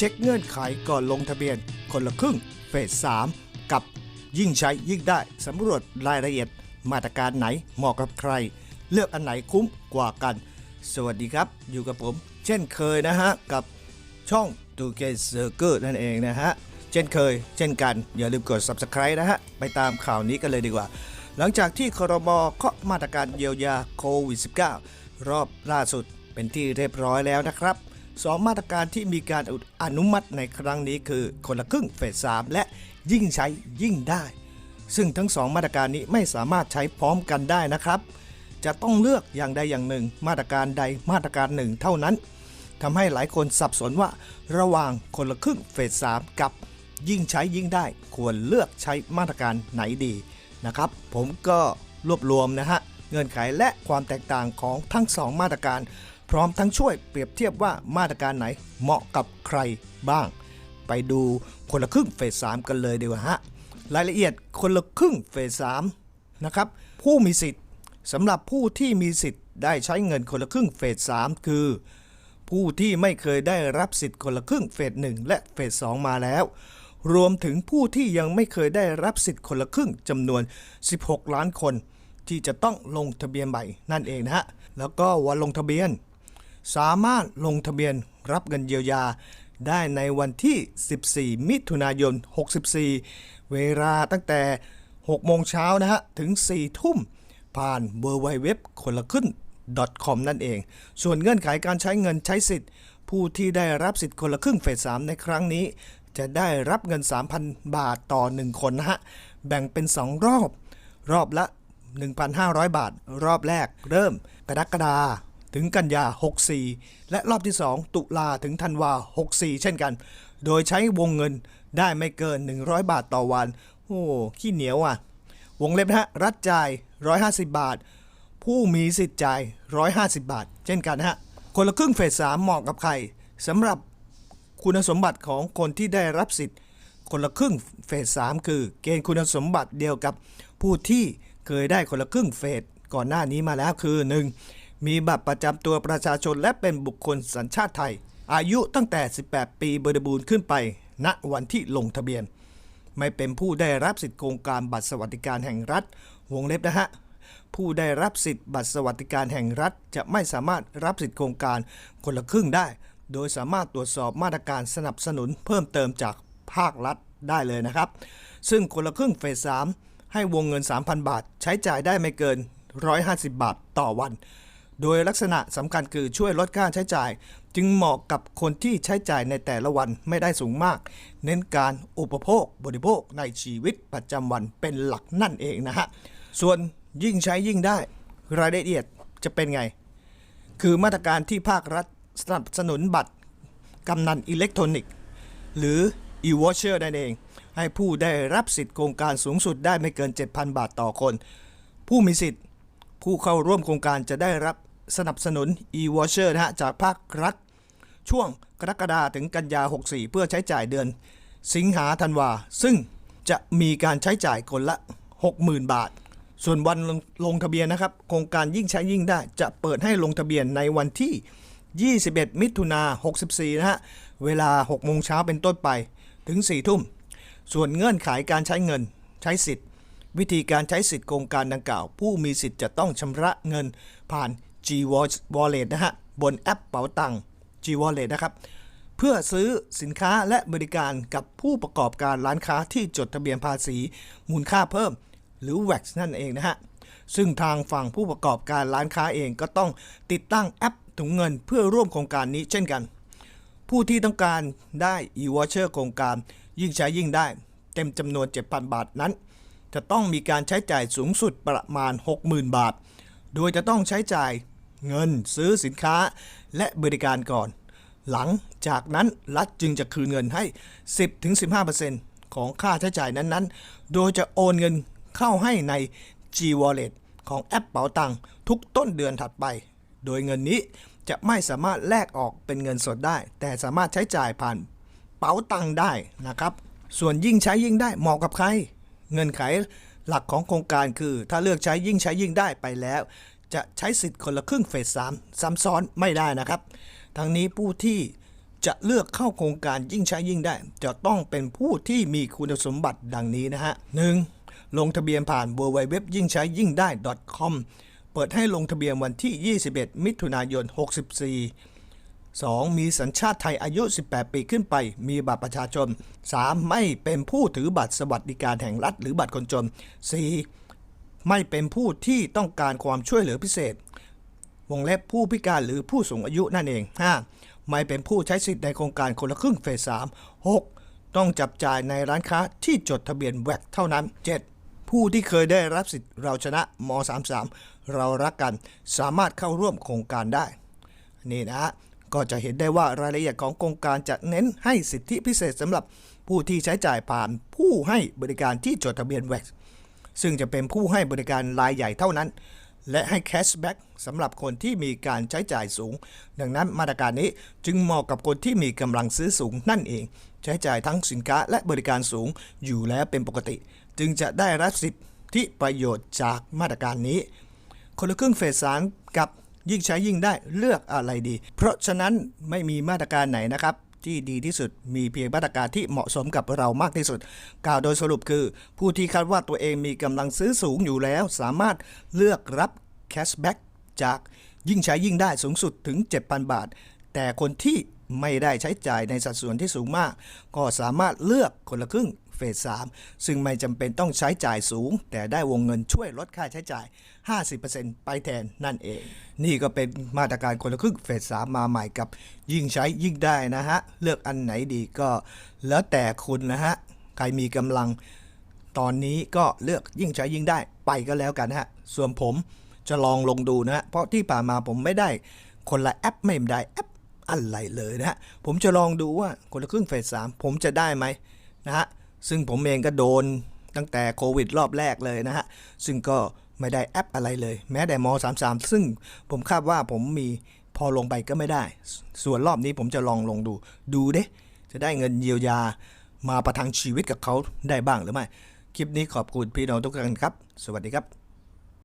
เช็คเงื่อนไขก่อนลงทะเบียนคนละครึ่งเฟส 3 กับยิ่งใช้ยิ่งได้สำรวจรายละเอียดมาตรการไหนเหมาะกับใคร เลือกอันไหนคุ้มกว่ากัน สวัสดีครับ อยู่กับผม เช่นเคยนะฮะ กับช่องตูเกเซอร์เกอร์นั่นเองนะฮะ เช่นเคย เช่นกัน อย่าลืมกด Subscribe นะฮะ ไปตามข่าวนี้กันเลยดีกว่า หลังจากที่ครมเคาะมาตรการเยียวยาโควิด -19 รอบล่าสุดเป็นที่เรียบร้อยแล้วนะครับ สองมาตรการที่มีการอนุมัติในครั้งนี้คือคนละครึ่งเฟส 3 และยิ่งใช้ยิ่งได้ ซึ่งทั้งสองมาตรการนี้ไม่สามารถใช้พร้อมกันได้นะครับ จะต้องเลือกอย่างใดอย่างหนึ่ง มาตรการใดมาตรการหนึ่งเท่านั้นทำให้หลายคนสับสนว่าระหว่างคนละครึ่งเฟส 3 กับยิ่งใช้ยิ่งได้ ควรเลือกใช้มาตรการไหนดีนะครับ ผมก็รวบรวมนะฮะเงื่อนไขและความแตกต่างของทั้งสองมาตรการ พร้อมทั้งช่วยเปรียบเทียบว่ามาตรการไหนเหมาะกับใครบ้าง ไปดูคนละครึ่งเฟส3กันเลยดีกว่าฮะรายละเอียดคนละครึ่งเฟส3นะครับผู้มีสิทธิ์สำหรับผู้ที่มีสิทธิ์ได้ใช้เงินคนละครึ่งเฟส3คือ ผู้ที่ไม่เคยได้รับสิทธิ์คนละครึ่งเฟส1และเฟส2มาแล้ว รวมถึงผู้ที่ยังไม่เคยได้รับสิทธิ์คนละครึ่งจำนวน 16 ล้านคน ที่จะต้องลงทะเบียนใหม่นั่นเองนะฮะแล้วก็วันลงทะเบียน สามารถลงทะเบียนรับเงินเยียวยา ได้ในวันที่ 14 มิถุนายน 64 เวลาตั้งแต่ 6 โมงเช้านะฮะ ถึง 4 ทุ่ม ผ่าน w w w คนละขึ้น .com นั่นเอง ส่วนเงื่อนไขการใช้เงินใช้สิทธิ์ ผู้ที่ได้รับสิทธิ์คนละครึ่งเฟส 3 ในครั้งนี้ จะได้รับเงิน 3,000 บาทต่อ 1 คนนะฮะ แบ่งเป็น 2 รอบ รอบละ 1,500 บาท รอบแรกเริ่มกรกฎา ถึงกันยา 64 และรอบที่ 2 ตุลาถึงธันวา 64 เช่นกัน โดยใช้วงเงินได้ไม่เกิน 100 บาทต่อวัน โอ้ ขี้เหนียวอะ วงเล็บนะฮะ รัฐจ่าย 150 บาท ผู้มีสิทธิ์จ่าย 150 บาท เช่นกันนะฮะ คนละครึ่งเฟส 3 เหมาะกับใครสำหรับคุณสมบัติของคนที่ได้รับสิทธิ์ คนละครึ่งเฟส 3 คือ เกณฑ์คุณสมบัติเดียวกับผู้ที่เคยได้คนละครึ่งเฟสก่อนหน้านี้มาแล้วคือ 1. มีบัตรประจำตัวประชาชนและเป็นบุคคลสัญชาติไทย อายุตั้งแต่ 18 ปีบริบูรณ์ขึ้นไป ณ วันที่ลงทะเบียน ไม่เป็นผู้ได้รับสิทธิโครงการบัตรสวัสดิการแห่งรัฐ วงเล็บนะฮะ ผู้ได้รับสิทธิบัตรสวัสดิการแห่งรัฐ จะไม่สามารถรับสิทธิโครงการคนละครึ่งได้ โดยสามารถตรวจสอบมาตรการสนับสนุนเพิ่มเติมจากภาครัฐได้เลยนะครับ ซึ่งคนละครึ่งเฟส3ให้วงเงิน 3,000 บาท ใช้จ่ายได้ไม่เกิน 150 บาทต่อวัน โดยลักษณะสำคัญคือช่วยลดค่าใช้จ่าย จึงเหมาะกับคนที่ใช้จ่ายในแต่ละวันไม่ได้สูงมาก เน้นการอุปโภคบริโภคในชีวิตประจำวันเป็นหลักนั่นเองนะฮะ ส่วนยิ่งใช้ยิ่งได้รายละเอียดจะเป็นไง คือมาตรการที่ภาครัฐสนับสนุนบัตรกำนันอิเล็กทรอนิกส์ หรือ e-voucher นั่นเอง ให้ผู้ได้รับสิทธิ์โครงการสูงสุดได้ไม่เกิน 7,000 บาทต่อคน ผู้มีสิทธิ์ผู้เข้าร่วมโครงการจะได้รับ สนับสนุน e-voucher นะฮะจากภาครัฐ ช่วงกรกฎาถึงกันยา 64 เพื่อใช้จ่ายเดือน สิงหาธันวา ซึ่งจะมีการใช้จ่ายคนละ 60,000 บาท ส่วนวันลงลงทะเบียนนะครับ โครงการยิ่งใช้ยิ่งได้จะเปิดให้ลงทะเบียนในวันที่ 21 มิถุนา64 นะฮะ เวลา 6 โมงเช้าเป็นต้นไปถึง 4 ทุ่ม ส่วนเงื่อนไขการใช้เงินใช้สิทธิ์วิธีการใช้สิทธิ์โครงการดังกล่าว ผู้มีสิทธิ์จะต้องชำระเงินผ่าน G Wallet นะฮะ บนแอปเป๋าตัง G Wallet นะครับ เพื่อซื้อสินค้าและบริการกับผู้ประกอบการร้านค้าที่จดทะเบียนภาษี มูลค่าเพิ่ม หรือ WAX นั่นเองนะฮะ ซึ่งทางฝั่งผู้ประกอบการร้านค้าเองก็ต้องติดตั้งแอปถุงเงินเพื่อร่วมโครงการนี้เช่นกัน ผู้ที่ต้องการได้ e-voucher โครงการยิ่งใช้ยิ่งได้ เต็มจำนวน 7,000 บาทนั้น จะต้องมีการใช้จ่ายสูงสุดประมาณ 60,000 บาท โดยจะต้องใช้จ่าย เงินซื้อสินค้าและบริการก่อน หลังจากนั้นรัฐจึงจะคืนเงินให้ 10-15%ของค่าใช้จ่ายนั้นๆ โดยจะโอนเงินเข้าให้ใน G Wallet ของแอปเป๋าตังทุกต้นเดือนถัดไป โดยเงินนี้จะไม่สามารถแลกออกเป็นเงินสดได้ แต่สามารถใช้จ่ายผ่านเป๋าตังได้นะครับ ส่วนยิ่งใช้ยิ่งได้เหมาะกับใคร เงินไขหลักของโครงการคือ ถ้าเลือกใช้ยิ่งใช้ยิ่งได้ไปแล้ว จะใช้สิทธิ์คนละครึ่งเฟส3ซ้ำซ้อนไม่ได้นะครับ ทั้งนี้ผู้ที่จะเลือกเข้าโครงการยิ่งใช้ยิ่งได้ จะต้องเป็นผู้ที่มีคุณสมบัติดังนี้นะฮะ 1. ลงทะเบียนผ่าน w w w ยิ่งใช้ยิ่งได้ .com เปิดให้ลงทะเบียนวันที่ 21 มิถุนายน 64 2. มีสัญชาติไทยอายุ 18 ปีขึ้นไป มีบัตรประชาชน 3. ไม่เป็นผู้ถือบัตรสวัสดิการแห่งรัฐหรือบัตรคนจน 4. ไม่เป็นผู้ที่ต้องการความช่วยเหลือพิเศษ วงเล็บผู้พิการหรือผู้สูงอายุนั่นเอง 5. ไม่เป็นผู้ใช้สิทธิ์ในโครงการคนละครึ่งเฟส 3 6. ต้องจับจ่ายในร้านค้าที่จดทะเบียนแวกเท่านั้น 7. ผู้ที่เคยได้รับสิทธิ์เราชนะม 33 เรารักกันสามารถเข้าร่วมโครงการได้ นี่นะฮะก็จะเห็นได้ว่ารายละเอียดของโครงการจะเน้นให้สิทธิพิเศษสำหรับผู้ที่ใช้จ่ายผ่านผู้ให้บริการที่จดทะเบียนแวก ซึ่งจะเป็นผู้ให้บริการรายใหญ่เท่านั้น และให้แคชแบ็กสำหรับคนที่มีการใช้จ่ายสูง ดังนั้นมาตรการนี้จึงเหมาะกับคนที่มีกำลังซื้อสูงนั่นเอง ใช้จ่ายทั้งสินค้าและบริการสูงอยู่แล้วเป็นปกติ จึงจะได้รับสิทธิประโยชน์จากมาตรการนี้ คนละครึ่งเฟสสามกับยิ่งใช้ยิ่งได้เลือกอะไรดี เพราะฉะนั้นไม่มีมาตรการไหนนะครับ ที่ดีที่สุด มีเพียงมาตรการที่เหมาะสมกับเรามากที่สุด กล่าวโดยสรุปคือ ผู้ที่คาดว่าตัวเองมีกำลังซื้อสูงอยู่แล้ว สามารถเลือกรับแคชแบ็กจากยิ่งใช้ยิ่งได้สูงสุดถึง 7,000 บาท แต่คนที่ไม่ได้ใช้จ่ายในสัดส่วนที่สูงมาก ก็สามารถเลือกคนละครึ่ง เฟส3ซึ่งไม่จำเป็นต้องใช้จ่ายสูง แต่ได้วงเงินช่วยลดค่าใช้จ่าย 50%ไปแทนนั่นเอง นี่ก็เป็นมาตรการคนละครึ่งเฟส3มาใหม่กับยิ่งใช้ยิ่งได้นะฮะ เลือกอันไหนดีก็แล้วแต่คุณนะฮะ ใครมีกำลังตอนนี้ก็เลือกยิ่งใช้ยิ่งได้ไปก็แล้วกันนะฮะ ส่วนผมจะลองลงดูนะฮะ เพราะที่ผ่านมาผมไม่ได้คนละแอปไม่ได้แอปอะไรเลยนะฮะ ผมจะลองดูว่าคนละครึ่งเฟสสามผมจะได้ไหมนะฮะ ซึ่งผมเองก็โดนตั้งแต่โควิดรอบแรกเลยนะฮะ ซึ่งก็ไม่ได้แอปอะไรเลย แม้แต่ม33 ซึ่งผมคาดว่าผมมีพอลงไปก็ไม่ได้ ส่วนรอบนี้ผมจะลองลงดู ดูเด้จะได้เงินเยียวยามาประทังชีวิตกับเขาได้บ้างหรือไม่ คลิปนี้ขอบคุณพี่น้องทุกท่านครับ สวัสดีครับ